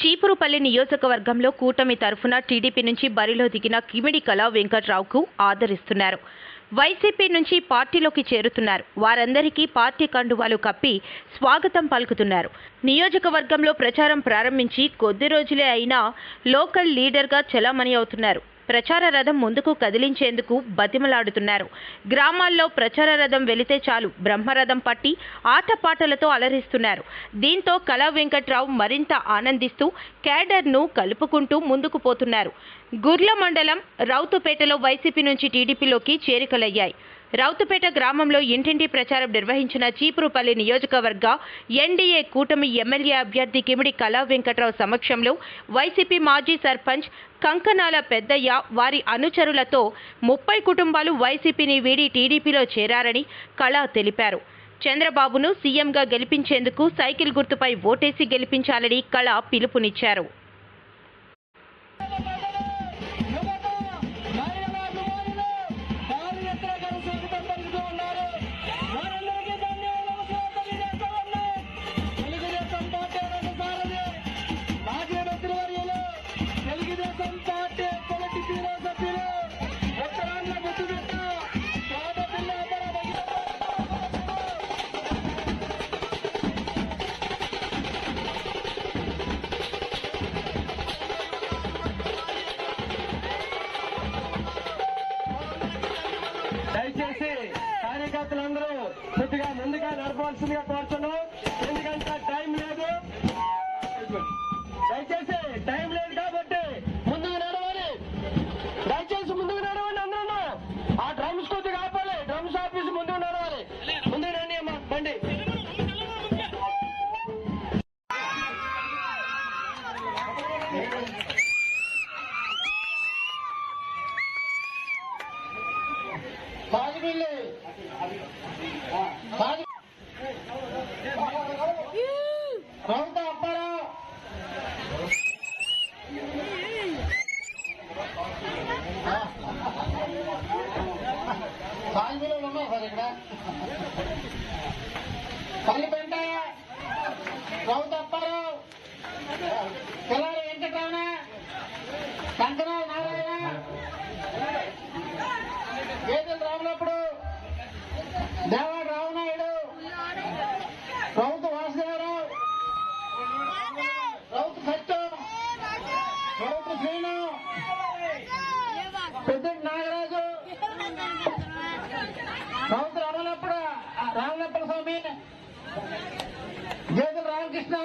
చీపురుపల్లి నియోజకవర్గంలో కూటమి తరఫున టీడీపీ నుంచి బరిలో దిగిన కిమిడి కళా వెంకట్రావుకు ఆదరిస్తున్నారు. వైసీపీ నుంచి పార్టీలోకి చేరుతున్నారు. వారందరికీ పార్టీ కండువాలు కప్పి స్వాగతం పలుకుతున్నారు. నియోజకవర్గంలో ప్రచారం ప్రారంభించి కొద్ది రోజులే అయినా లోకల్ లీడర్గా చలామణి అవుతున్నారు. ప్రచార రథం ముందుకు కదిలించేందుకు బతిమలాడుతున్నారు. గ్రామాల్లో ప్రచార రథం వెళితే చాలు బ్రహ్మరథం పట్టి ఆటపాటలతో అలరిస్తున్నారు. దీంతో కళా వెంకట్రావు మరింత ఆనందిస్తూ క్యాడర్ను కలుపుకుంటూ ముందుకు పోతున్నారు. గుర్ల మండలం రౌతుపేటలో వైసీపీ నుంచి టీడీపీలోకి చేరికలయ్యాయి. రౌతుపేట గ్రామంలో ఇంటింటి ప్రచారం నిర్వహించిన చీపురుపల్లి నియోజకవర్గ ఎన్డీఏ కూటమి ఎమ్మెల్యే అభ్యర్థి కిమిడి కళా వెంకట్రావు సమక్షంలో వైసీపీ మాజీ సర్పంచ్ కంకనాల పెద్దయ్య వారి అనుచరులతో ముప్పై కుటుంబాలు వైసీపీని వీడి టీడీపీలో చేరారని కళా తెలిపారు. చంద్రబాబును సీఎంగా గెలిపించేందుకు సైకిల్ గుర్తుపై ఓటేసి గెలిపించాలని కళ పిలుపునిచ్చారు. కార్యకర్తలందరూ కొద్దిగా ముందుగా నడపవలసిందిగా కోరుతున్నాం. ఎందుకంటే టైం లేదు. దయచేసి టైం లేదు కాబట్టి ముందుకు నడవాలి. దయచేసి ముందుకు నడవండి అందరూ. ఆ డ్రమ్స్ కొద్దిగా ఆపాలి. డ్రమ్స్ ఆఫీస్ ముందుకు నడవాలి. బాగిపిల్లి బాగి రౌత అప్పారావు బాగిపిల్లి ఉన్నావు సార్ ఇక్కడ పల్లి పెంటయ్య రౌత అప్పారావు పిల్లలు వెంకటరమణ శంకరావు దేవాడు రావునాయుడు రౌతు వాసుదేవరావు రౌతు సత్యం. రౌతు శ్రీను. పెద్దంటి నాగరాజు. రౌతు రాములప్పుడు రాములప్పుడు స్వామి. గేదెలు రామకృష్ణ.